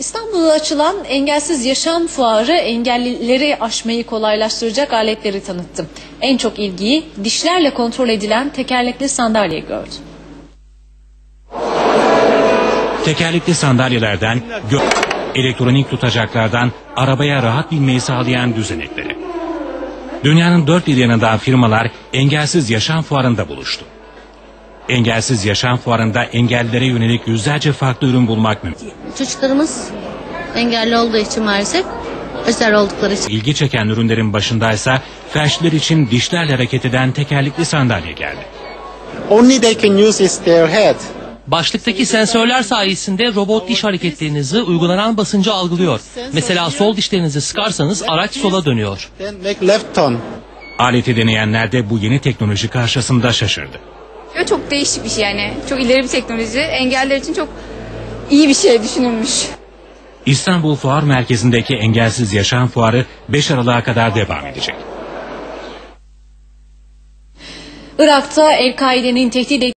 İstanbul'da açılan Engelsiz Yaşam Fuarı engellileri aşmayı kolaylaştıracak aletleri tanıttı. En çok ilgiyi dişlerle kontrol edilen tekerlekli sandalye gördü. Tekerlekli sandalyelerden, elektronik tutacaklardan arabaya rahat binmeyi sağlayan düzenekleri. Dünyanın dört bir yanından firmalar Engelsiz Yaşam Fuarı'nda buluştu. Engelsiz Yaşam Fuarı'nda engellilere yönelik yüzlerce farklı ürün bulmak mümkün. Çocuklarımız engelli olduğu için maalesef özel oldukları için İlgi çeken ürünlerin başındaysa felçliler için dişlerle hareket eden tekerlekli sandalye geldi. only they can use is their head. Başlıktaki sensörler sayesinde robot diş hareketlerinizi uygulanan basıncı algılıyor. Mesela sol dişlerinizi sıkarsanız araç sola dönüyor. Then make left turn. Aleti deneyenler de bu yeni teknoloji karşısında şaşırdı. Çok değişik bir şey yani. Çok ileri bir teknoloji. Engeller için çok iyi bir şey düşünülmüş. İstanbul Fuar Merkezi'ndeki Engelsiz Yaşam Fuarı 5 Aralık'a kadar devam edecek. Irak'ta El-Kaide'nin tehdit